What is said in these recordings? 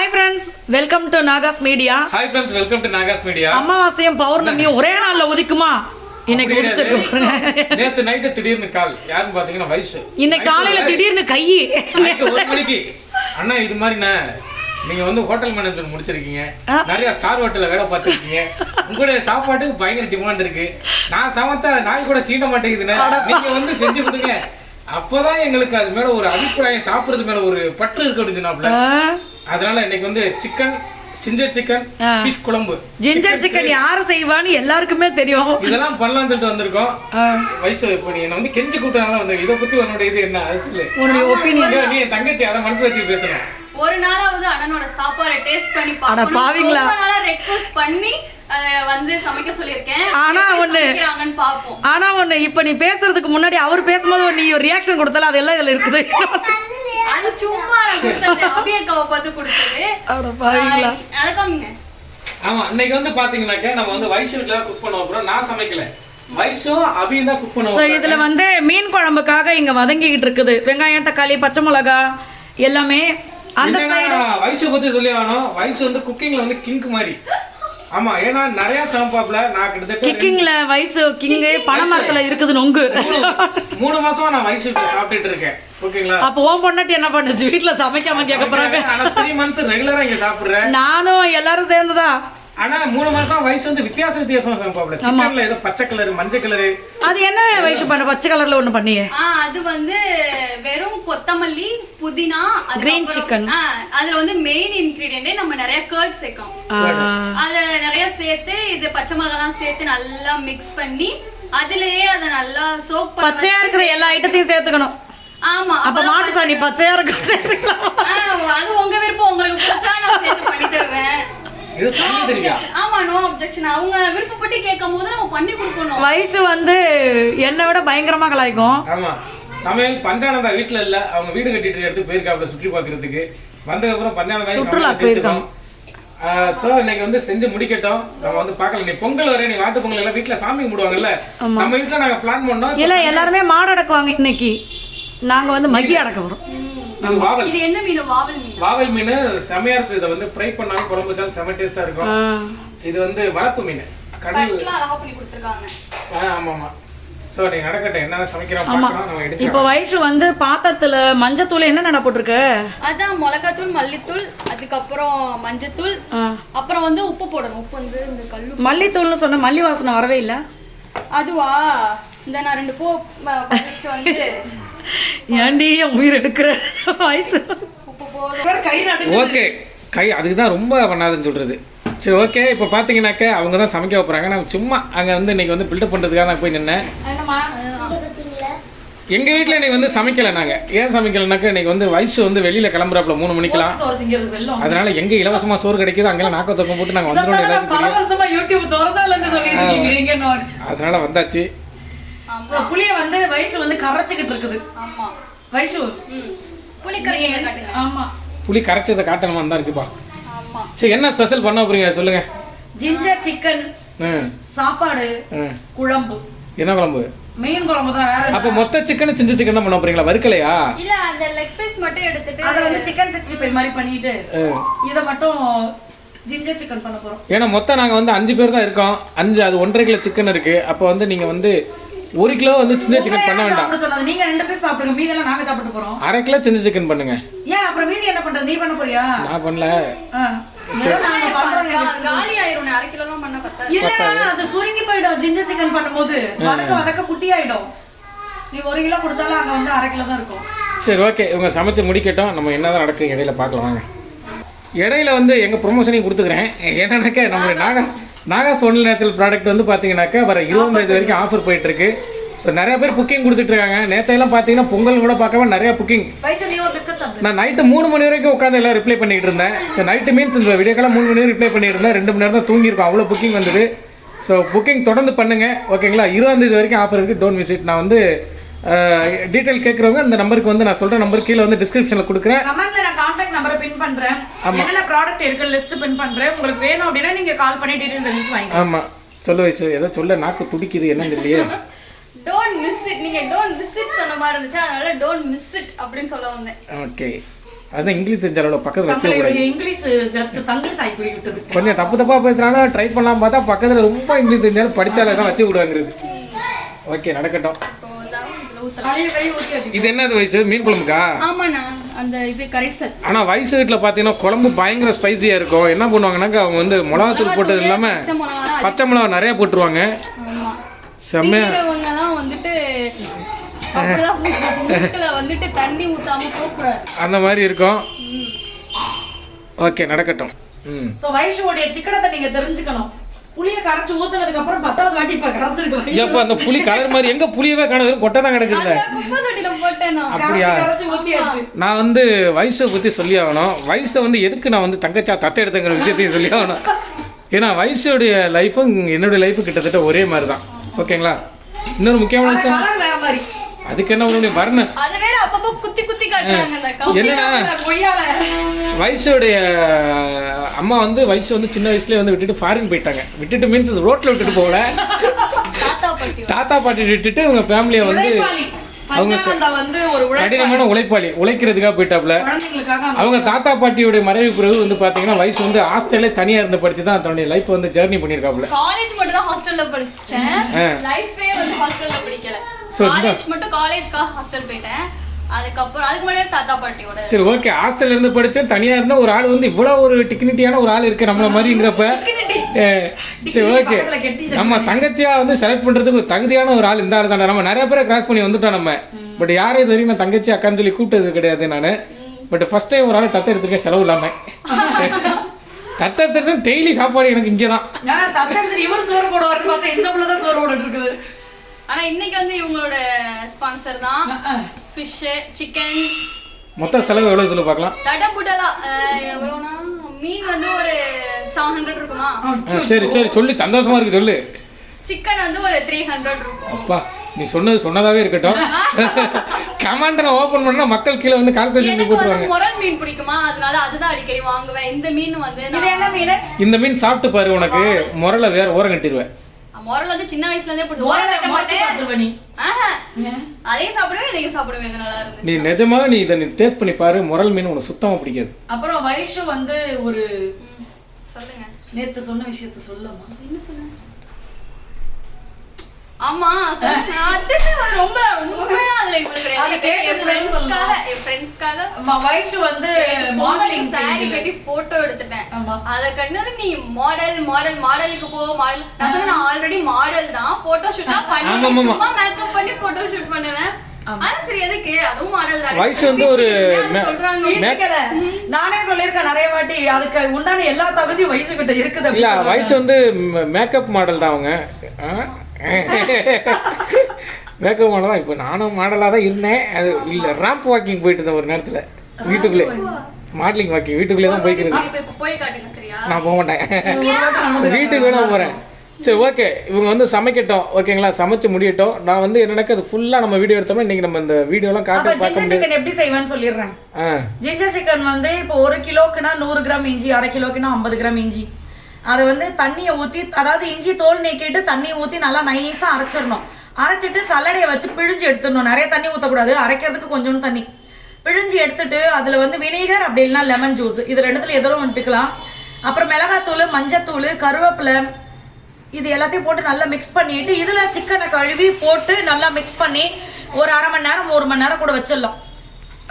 Hi friends welcome to Nagas media hi friends welcome to Nagas media அமாவாசையும் பௌர்ணமியும் ஒரே நாள்ல உதிக்குமா இன்னைக்கு உதிச்சிருக்கு நேத்து நைட்டு திடீர்னு கால். யாருன்னு பாத்தீங்கன்னா வயசு. இன்னைக்கு காலையில திடீர்னு கை. ஒரு மணிக்கு. அண்ணா இது மாதிரிண்ணே நீங்க வந்து ஹோட்டல் மேனேஜ்மெண்ட் முடிச்சிருக்கீங்க. நிறைய ஸ்டார் ஹோட்டல்ல வேலை பார்த்துருக்கீங்க. உங்களுடைய சாப்பாட்டுக்கு பயங்கர டிமாண்ட் இருக்கு. நான் சமைச்சா நாய் கூட சீண்ட மாட்டேங்குதுண்ணே நீங்க வந்து செஞ்சு கொடுங்க. அப்பதான் எங்களுக்கு அது மேல ஒரு அபிப்பிராயம் சாப்பிடுறது மேல ஒரு பற்று இருக்கு அப்படின்னாப்ல அதனால இன்னைக்கு வந்து சிக்கன் சிஞ்சர் சிக்கன் ஃபிஷ் குழம்பு. ஜிஞ்சர் சிக்கன் யாரு செய்வான்னு எல்லாருக்குமே தெரியும். இதெல்லாம் பண்ணலாம்னு சொல்லிட்டு வந்திருக்கோம். வயசு இப்போ நீ என்ன வந்து கெஞ்சி கூட்டாங்க வந்து இதை பத்தி உன்னோட இது என்ன? அது சொல்லு. உன்னுடைய ஒப்பீனியன் நீ என் தங்கச்சி அதை மனசு வச்சு பேசணும். ஒரு நாளாவது அண்ணனோட சாப்பாடை டேஸ்ட் பண்ணி அட பாவிங்களா. நாளா ரெக்வஸ்ட் பண்ணி அத வந்து சமைக்க சொல்லியிருக்கேன். ஆனா ஒண்ணு- ஆனா ஒண்ணு இப்ப நீ பேசுறதுக்கு முன்னாடி அவர் பேசும்போது நீ ஒரு ரியாக்ஷன் கொடுத்தல அதெல்லாம் இதுல இருக்குது. அது சும்மா நான் கொடுத்தது அபி அக்காவை பார்த்து கொடுத்தது. அட பாவிங்களா நடக்காமீங்க ஆமா இன்னைக்கு வந்து பாத்தீங்கன்னாக்க நம்ம வந்து வயசு வீட்டுல குக் பண்ண போறோம் நான் சமைக்கல. இதுல வந்து மீன் குழம்புக்காக இங்க வதங்கிக்கிட்டு இருக்குது. வெங்காயம் தக்காளி பச்சை மிளகா எல்லாமே அந்த சைடு வயசு பத்தி சொல்லி ஆகணும். வயசு வந்து குக்கிங்ல வந்து கிங்க் மாதிரி. ஆமா ஏன்னா நிறைய சமைப்பாப்ல நான் கிட்டத்தட்ட கிக்கிங்ல வயசு கிங்கு பனைமரத்துல இருக்குது நொங்கு. மூணு- மாசமா நான் வயசு சாப்பிட்டுட்டு இருக்கேன். ஓகேங்களா? அப்போ உன் பொண்டாட்டி என்ன பண்ணுச்சு? வீட்டுல சமைக்காம கேட்க போறாங்க. ஆனா த்ரீ மந்த்ஸ் ரெகுலரா இங்க சாப்பிடுறேன். நானும் எல்லாரும் சேர்ந்துதா ஆனா மூணு மாசம் வயசு வந்து வித்தியாச வித்தியாசமா சமைப்பாப்ல சிக்கன்ல ஏதோ பச்சை கலர் மஞ்சள் கலரு அது என்ன வயசு பண்ண? பச்சை கலர்ல ஒண்ணு பண்ணியே. ஆ அது வந்து வெறும் கொத்தமல்லி புதினா chicken. ஆ, அதுல வந்து மெயின் இன்கிரீடியன்டே நம்ம நிறைய கர்ட் சேர்க்கோம் ஆ, அத நிறைய சேர்த்து இது பச்சை மிளகாலாம் சேர்த்து நல்லா மிக்ஸ் பண்ணி அதுலயே அத நல்லா சோக் பச்சையா இருக்கிற எல்லா ஐட்டத்தையும் சேர்த்துக்கணும். ஆமா அப்ப மாட்டு சாணி பச்சையா இருக்கும் சேர்த்துக்கலாம். ஆ, அது உங்க விருப்பம். உங்களுக்கு பிடிச்சா நான் சேர்த்து பண்ணி தருவேன். வயசு வந்து என்னை விட பயங்கரமா கலாய்க்கும். ஆமா. சமையல் பஞ்சானந்தா வீட்ல இல்ல. அவங்க வீடு கட்டிட்டு இடத்துக்கு போயிருக்காப்ல சுற்றி பார்க்கிறதுக்கு. வந்ததுக்கு அப்புறம் பஞ்சானந்தா சுற்றுலா போயிருக்காங்க. சோ இன்னைக்கு வந்து செஞ்சு முடிக்கட்டும். நம்ம வந்து பார்க்கலாம். நீ பொங்கல் வரை நீ மாட்டு பொங்கல் எல்லாம் வீட்ல சாமி கும்பிடுவாங்கல்ல? நம்ம வீட்ல நாங்க பிளான் பண்ணோம். இல்ல எல்லாருமே மாடு அடக்குவாங்க இன்னைக்கு. நாங்க வந்து மகி அடக்க வரோம் இது வாவல். இது என்ன மீன்? வாவல் மீன். வாவல் மீன் செமையா இருக்கு இதை வந்து ஃப்ரை பண்ணாலும் குழம்பு வச்சாலும் செம டேஸ்டா இருக்கும். இது வந்து வளர்ப்பு மீன். கடல் கட்லாம் அழகா பண்ணி கொடுத்துருக்காங்க. ஆ, ஆமா ஆமா சோ நீங்க நடக்கட்டும் என்ன சமைக்கிறோம் ஆமா. பார்க்கலாம். இப்போ வயசு வந்து பாத்திரத்துல மஞ்சத்தூள் என்ன நட போட்டிருக்க? அதான் மிளகாத்தூள் மல்லித்தூள் அதுக்கப்புறம் மஞ்சத்தூள். அப்புறம் வந்து உப்பு போடணும். உப்பு வந்து இந்த கல்லு மல்லித்தூள்னு சொன்ன மல்லி வாசனை வரவே இல்ல? அதுவா? இந்த நான் ரெண்டு பூ பறிச்சுட்டு வந்து ஏன்டி என் உயிர் எடுக்கிற நடு ஓகே கை அதுக்கு தான் ரொம்ப பண்ணாதுன்னு சொல்றது. சரி ஓகே இப்போ பார்த்தீங்கன்னாக்க அவங்க தான் சமைக்க வைப்பறாங்க நான் சும்மா அங்கே வந்து இன்னைக்கு வந்து பில்டப் பண்ணுறதுக்காக நான் போய் நின்னேன். எங்கள் வீட்டில் இன்னைக்கு வந்து சமைக்கலை நாங்கள் ஏன் சமைக்கலைனாக்கா இன்னைக்கு வந்து வயசு வந்து வெளியில் கிளம்புறாப்புல மூணு மணிக்கெலாம் அதனால எங்கே இலவசமாக சோறு கிடைக்குதோ அங்கெல்லாம் நாக்க தொக்கம் போட்டு நாங்கள் இன்னொரு. அதனால வந்தாச்சு. புளிய வந்து வயசு வந்து கரைச்சிக்கிட்டு இருக்குது. ஆமா. வயசு ம். புளிக்கறி காட்டுங்க. ஆமா. புளி கரைச்சதை காட்டணுமா தான் இருக்குப்பா ஆமா. சரி என்ன ஸ்பெஷல் பண்ண போறீங்க? சொல்லுங்க. ஜிஞ்சர் சிக்கன் ம் சாப்பாடு ம் குழம்பு. என்ன குழம்பு? மீன் குழம்பு தான் வேற அப்போ மொத்த சிக்கன் சின்ன சிக்கன் தான் பண்ண போறீங்களா? வறுக்கலையா? இல்ல அந்த லெக் பீஸ் மட்டும் எடுத்துட்டு அதை வந்து சிக்கன் சிக்ஸ்டி ஃபைவ் மாதிரி பண்ணிட்டு. இதை மட்டும் ஜிஞ்சர் சிக்கன் பண்ண போறோம். ஏன்னா மொத்தம் நாங்கள் வந்து அஞ்சு பேர் தான் இருக்கோம். அஞ்சு அது ஒன்றரை கிலோ சிக்கன் இருக்கு. அப்போ வந்து நீங்கள் வந்து ஒரு கிலோ வந்து சின்ன சிக்கன் பண்ண வேண்டாம். சொன்னது நீங்க ரெண்டு பேர் சாப்பிடுங்க. மீதெல்லாம் நாங்க சாப்பிட்டு போறோம். அரை கிலோ சின்ன சிக்கன் பண்ணுங்க. ஏன்? அப்புறம் மீதி என்ன பண்றது? நீ பண்ண போறியா? நான் பண்ணல. காலி ஆயிரும் அரை கிலோலாம் பண்ண பத்தாது. இல்லடா அது சுருங்கி போயிடும். ஜிஞ்சர் சிக்கன் பண்ணும்போது. வதக்க வதக்க குட்டி ஆயிடும். நீ ஒரு கிலோ கொடுத்தாலும் அங்க வந்து அரை கிலோ தான் இருக்கும். சரி ஓகே இவங்க சமைச்சு முடிக்கட்டும். நம்ம என்னதான் நடக்குது இடையில பார்க்கலாம் வாங்க. இடையில வந்து எங்கள் ப்ரொமோஷனையும் கொடுத்துக்கிறேன். என்னன்னாக்கா நம்ம நாகா நாகா சோனல் நேச்சுரல் ப்ராடக்ட் வந்து பார்த்தீங்கன்னாக்கா வர இருபத்தஞ்சு வரைக்கும் ஆஃபர் போயிட்டு இருக்கு ஸோ நிறைய பேர் புக்கிங் கொடுத்துட்டு இருக்காங்க நேற்றையெல்லாம் பார்த்தீங்கன்னா பொங்கல் கூட பார்க்காம நிறைய புக்கிங் நான் நைட்டு மூணு மணி வரைக்கும் உட்காந்து எல்லாம் ரிப்ளை பண்ணிட்டு இருந்தேன். ஸோ நைட்டு மீன்ஸ் இந்த வீடியோக்கெல்லாம் மூணு மணி வரைக்கும் ரிப்ளை பண்ணிட்டு இருந்தேன். ரெண்டு மணி நேரம் தான் தூங்கியிருக்கோம் அவ்வளோ புக்கிங் வந்தது. ஸோ புக்கிங் தொடர்ந்து பண்ணுங்க. ஓகேங்களா இருபதாம் தேதி வரைக்கும் ஆஃபர் இருக்குது டோன்ட் விசிட் நான் வந்து டீட்டெயில் கேட்குறவங்க இந்த நம்பருக்கு வந்து நான் சொல்கிற நம்பர் கீழே வந்து டிஸ்கிரிப்ஷனில் கொடுக்குறேன். கான்டாக்ட் நம்பரை பின் பண்றேன் என்னென்ன ப்ராடக்ட் இருக்கு லிஸ்ட் பின் பண்றேன் உங்களுக்கு வேணும் அப்படின்னா நீங்க கால் பண்ணி டீடைல் தெரிஞ்சுட்டு வாங்க ஆமாம் சொல்லு வயசு ஏதோ சொல்ல நாக்கு துடிக்குது என்னன்னு தெரியலையே டோன்ட் மிஸ் இட் நீங்க டோன்ட் மிஸ் இட் சொன்ன மாதிரி இருந்துச்சு அதனால டோன்ட் மிஸ் இட் அப்படின்னு சொல்ல வந்தேன் ஓகே அதுதான் இங்கிலீஷ் தெரிஞ்ச அளவில் பக்கத்தில் வச்சு தங்களுடைய இங்கிலீஷ் ஜஸ்ட் தங்கிலீஷ் ஆகி போய் விட்டது கொஞ்சம் தப்பு தப்பாக பேசுகிறாலும் ட்ரை பண்ணலாம் பார்த்தா பக்கத்தில் ரொம்ப இங்கிலீஷ் தெரிஞ்சாலும் படித்தாலே தான் வச்சு விடுவாங்கிறது ஓகே நடக்கட்டும் இது என்னது வயசு மீன் குழம்புக்கா ஆமாண்ணா அந்த இது கரைசல். ஆனால் வயசு வீட்டில் பார்த்தீங்கன்னா குழம்பு பயங்கர ஸ்பைசியாக இருக்கும். என்ன பண்ணுவாங்கன்னாக்கா அவங்க வந்து மிளகாத்தூள் போட்டது இல்லாமல் பச்சை மிளகா நிறைய போட்டுருவாங்க. ஆமா. செம்மையா வந்துட்டு வந்துட்டு தண்ணி ஊத்தாம போகக்கூடாது அந்த மாதிரி இருக்கும். ஓகே நடக்கட்டும். ம். ஸோ வயசுடைய சிக்கனத்தை நீங்க தெரிஞ்சுக்கணும். புளிய கரைச்சு ஊத்துனதுக்கு அப்புறம் பத்தாவது வாட்டி இப்ப கரைச்சிருக்கு ஏப்பா அந்த புளி கலர் மாதிரி எங்கே புளியவே காண வெறும் கொட்டை தான் நான். அப்படியா? நான் வந்து வயசை பற்றி சொல்லி ஆகணும். வயசை வந்து எதுக்கு நான் வந்து தங்கச்சா தத்தை எடுத்தங்கிற விஷயத்தையும் சொல்லி ஆகணும். ஏன்னா வயசுடைய லைஃபும் என்னுடைய லைஃபும் கிட்டத்தட்ட ஒரே மாதிரி தான் ஓகேங்களா? இன்னொரு முக்கியமான விஷயம். அதுக்கு என்ன பண்ண வரணும் அது வேற அப்பப்போ குத்தி குத்தி காட்டுறாங்க அந்த அக்கா வயசுடைய அம்மா வந்து வயசு வந்து சின்ன வயசுலேயே வந்து விட்டுட்டு ஃபாரின் போயிட்டாங்க. விட்டுட்டு மீன்ஸ் ரோட்டில் விட்டுட்டு போகல. தாத்தா பாட்டி. தாத்தா பாட்டி விட்டுட்டு அவங்க ஃபேமிலியை வந்து உழைப்பாளி. கடினமான உழைப்பாளி. உழைக்கிறதுக்காக அந்த அவங்க தாத்தா பாட்டியோடைய மறைவு பிறகு வந்து பார்த்தீங்கன்னா வயசு வந்து ஹாஸ்டல்லே தனியாக இருந்து படிச்சு தான் தன்னுடைய லைஃப் வந்து ஜேர்னி பண்ணியிருக்காப்புல. காலேஜ் மட்டும் தான் ஹாஸ்டல்ல படிச்சேன். லைஃபே வந்து ஹாஸ்டல்ல படிக்கல. காலேஜ் மட்டும் காலேஜ்க்காக ஹாஸ்டல் போயிட்டேன். அதுக்கப்புறம் அதுக்கு முன்னாடி தாத்தா பாட்டியோட சரி ஓகே ஹாஸ்டல்ல இருந்து படிச்சேன். தனியாக இருந்த ஒரு ஆள் வந்து இவ்வளோ ஒரு டிக்னிட்டியான ஒரு ஆள் இருக்கு நம்மள மாதிரிங்கிறப்ப சரி ஓகே நம்ம தங்கச்சியா வந்து செலக்ட் பண்றதுக்கு ஒரு தகுதியான ஒரு ஆள் இந்த ஆள் தானே. நம்ம நிறைய பேரை கிராஸ் பண்ணி வந்துட்டோம் நம்ம. பட் யாரையும் இது வரைக்கும் நான் தங்கச்சி அக்கான்னு சொல்லி கூப்பிட்டது கிடையாது நான். பட் ஃபர்ஸ்ட் டைம் ஒரு ஆள் தத்த எடுத்துருக்கேன் செலவு இல்லாம. தத்த எடுத்துறது டெய்லி சாப்பாடு எனக்கு இங்கே தான் இவர் சோறு போடுவாருன்னு பார்த்தா இந்த பிள்ளை தான் சோறு போட்டுட்டு இருக்குது. ஆனா இன்னைக்கு வந்து இவங்களோட ஸ்பான்சர் தான் ஃபிஷ் சிக்கன் மொத்த செலவு எவ்வளோ சொல்லி பார்க்கலாம். தடபுடலா எவ்வளோனா மீன் வந்து ஒரு செவன் ஹண்ட்ரட் இருக்குமா? சரி சரி சொல்லு. சந்தோஷமா இருக்கு சொல்லு. சிக்கன் வந்து ஒரு த்ரீ ஹண்ட்ரட் இருக்கும். அப்பா நீ சொன்னது சொன்னதாவே இருக்கட்டும். கமாண்டரை ஓபன் பண்ணா மக்கள் கீழே வந்து கால்குலேஷன் பண்ணி எனக்கு போட்டுருவாங்க. வந்து முரல் மீன் பிடிக்குமா? அதனால அதுதான் அடிக்கடி வாங்குவேன். இந்த மீன் வந்து இது என்ன மீன்? இந்த மீன் சாப்பிட்டு பாரு உனக்கு. முரலை வேற ஓரம் கட்டிடுவேன் முரல் வந்து சின்ன வயசுல இருந்தே ஓரளவு முரல் கட்ட மாட்டேன் பார்த்துருவ நீ. ஆஹா. அதையும் சாப்பிடுவேன் இதையும் சாப்பிடுவேன் இது நல்லா இருந்துச்சு. நீ நிஜமாக நீ இதை நீ டேஸ்ட் பண்ணி பாரு முரல் மீன் உனக்கு சுத்தமா பிடிக்காது. அப்புறம் வயசு வந்து ஒரு சொல்லுங்க. நேத்து சொன்ன விஷயத்த சொல்லமா என்ன சொன்ன? ஆமா ரொம்ப உண்மையா அதுல கிடையாது வயசு வந்து மாடலிங் சாரி கட்டி போட்டோ எடுத்துட்டேன். அத கண்டது நீ மாடல் மாடல் மாடலுக்கு போ மாடல் நான் நான் ஆல்ரெடி மாடல் தான். போட்டோ ஷூட் தான் ஆமா. சும்மா மேக்கப் பண்ணி போட்டோ ஷூட் பண்ணுவேன் ஆனா சரி எதுக்கு? அதுவும் மாடல் தான். வயசு வந்து ஒரு மே- சொல்றாங்க? இருக்கல. நானே சொல்லியிருக்கேன் நிறைய வாட்டி அதுக்கு உண்டான எல்லா தகுதியும் வயசு கிட்ட இருக்குது. வயசு வந்து மேக்கப் மாடல் தான் அவங்க. Makeup model? தான் இப்போ நானும் மாடலாக தான் இருந்தேன். அது இல்லை ரேம்ப் வாக்கிங் போயிட்டு இருந்தேன் ஒரு நேரத்தில். வீட்டுக்குள்ளே. மாடலிங் வாக்கிங் வீட்டுக்குள்ளே தான் போய்க்கிறது இப்ப இப்ப போய் காட்டுங்க சரியா? நான் போக மாட்டேன். வீட்டுக்கு வேணா போகிறேன் சரி ஓகே இவங்க வந்து சமைக்கட்டும். ஓகேங்களா சமைச்சு முடியட்டும். நான் வந்து என்னன்னாக்கா அது ஃபுல்லாக நம்ம வீடியோ எடுத்தோம்னா இன்னைக்கு நம்ம இந்த வீடியோலாம் காட்ட பார்க்க சிக்கன் எப்படி செய்வேன்னு சொல்லிடுறேன். ஆ. ஜிஞ்சர் சிக்கன் வந்து இப்போ ஒரு கிலோக்குனா நூறு கிராம் இஞ்சி அரை கிலோக்குனா ஐம்பது கிராம் இஞ்சி. அதை வந்து தண்ணியை ஊற்றி அதாவது இஞ்சி தோல் நீக்கிட்டு தண்ணியை ஊற்றி நல்லா நைஸாக அரைச்சிடணும். அரைச்சிட்டு சல்லடையை வச்சு பிழிஞ்சு எடுத்துடணும். நிறைய தண்ணி ஊற்றக்கூடாது அரைக்கிறதுக்கு கொஞ்சோண்டு தண்ணி. பிழிஞ்சு எடுத்துட்டு அதில் வந்து வினீகர் அப்படி இல்லைன்னா லெமன் ஜூஸ் இது ரெண்டுத்துல எதோ விட்டுக்கலாம் அப்புறம் மிளகாத்தூள் மஞ்சத்தூள் கருவேப்பிலை இது எல்லாத்தையும் போட்டு நல்லா மிக்ஸ் பண்ணிட்டு இதில் சிக்கனை கழுவி போட்டு நல்லா மிக்ஸ் பண்ணி ஒரு அரை மணி நேரம் ஒரு மணி நேரம் கூட வச்சிடலாம்.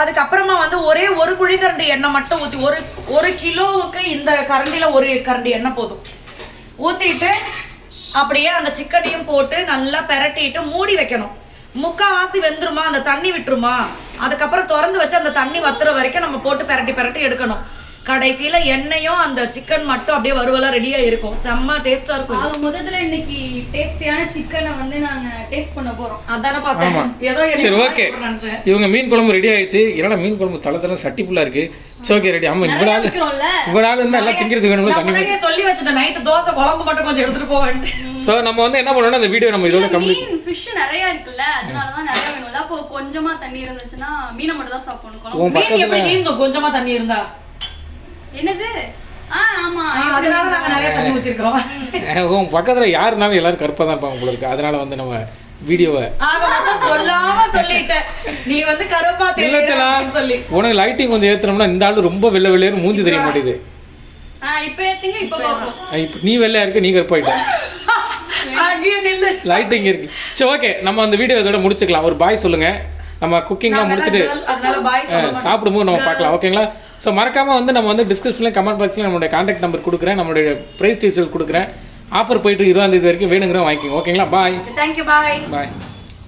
அதுக்கப்புறமா வந்து ஒரே ஒரு குழிக்கரண்டி எண்ணெய் மட்டும் ஊற்றி ஒரு ஒரு கிலோவுக்கு இந்த கரண்டியில் ஒரு கரண்டி எண்ணெய் போதும். ஊற்றிட்டு அப்படியே அந்த சிக்கனையும் போட்டு நல்லா பெரட்டிட்டு மூடி வைக்கணும். முக்காவாசி வெந்துருமா? அந்த தண்ணி விட்டுருமா? அதுக்கப்புறம் திறந்து வச்சு அந்த தண்ணி வத்துற வரைக்கும் நம்ம போட்டு பெரட்டி பெரட்டி எடுக்கணும். கடைசியில எண்ணெயும் அந்த சிக்கன் மட்டும் அப்படியே வறுவலா ரெடியா இருக்கும். செம்ம டேஸ்டா இருக்கும் ஆக முதல்ல இன்னைக்கு டேஸ்டியான சிக்கனை வந்து நாங்க டேஸ்ட் பண்ண போறோம். அதானே பார்த்தேன். ஏதோ சரி ஓகே இவங்க மீன் குழம்பு ரெடி ஆயிடுச்சு. என்னடா மீன் குழம்பு தலை தலை சட்டி புல்லா இருக்கு. சரி ஓகே ரெடி ஆமா இவ்வளோ நிறைய ஆள் விக்கிறோம்ல. இவ்வளோ ஆள் இருந்தால் எல்லாம் திங்கிறது வேணும்ல சொல்லி வச்சுட்டேன் நைட்டு தோசை குழம்பு மட்டும் கொஞ்சம் எடுத்துட்டு போவேன்ட்டு ஸோ நம்ம வந்து என்ன பண்ணோம்னா அந்த வீடியோ நம்ம இதோட கம்ப்ளீட் மீன் ஃபிஷ் நிறைய இருக்குல்ல. அதனாலதான் நிறைய வேணும்ல. அப்போ கொஞ்சமா தண்ணி இருந்துச்சுன்னா மீனை மட்டும் தான் சாப்பிடணும். குழம்பு மீன் எப்படி நீந்தும்? கொஞ்சமா தண்ணி இருந்தா. என்னது? உன் பக்கத்தில் யாருனாலும் எல்லாரும் கருப்பாக தான் இருப்பாங்க உங்களுக்கு. அதனால வந்து நம்ம வீடியோவை சொல்லாம சொல்லிட்ட நீ வந்து கருப்பா இல்ல தெரியல செல்லா. உனக்கு லைட்டிங் கொஞ்சம் ஏத்துனோம்னா இந்த ஆளு ரொம்ப வெள்ளை வெள்ளையர் மூஞ்சி தெரிய மாட்டேது ஆ இப்போ ஏத்துங்க இப்போ பார்ப்போம். இப்போ நீ வெள்ளையா இருக்க நீ கருப்பாயிட்ட. லைட்டிங் இருக்கு. சரி ஓகே நம்ம அந்த வீடியோ இதோட முடிச்சுக்கலாம். ஒரு பாய் சொல்லுங்க. நம்ம குக்கிங்லாம் முடிச்சுட்டு. சாப்பிடும்போது நம்ம பார்க்கலாம் ஓகேங்களா ஸோ மறக்காம வந்து நம்ம வந்து டிஸ்கிரிப்ஷன்ல கமெண்ட் பாக்ஸ்ல நம்மளுடைய கான்டாக்ட் நம்பர் கொடுக்குறேன். நம்மளுடைய ப்ரைஸ் டீச்சர் கொடுக்குறேன். ஆஃபர் போயிட்டு இருபதாம் தேதி வரைக்கும் வேணுங்கிற வாங்கிக்கோங்க. ஓகேங்களா பாய் you, bye. பாய்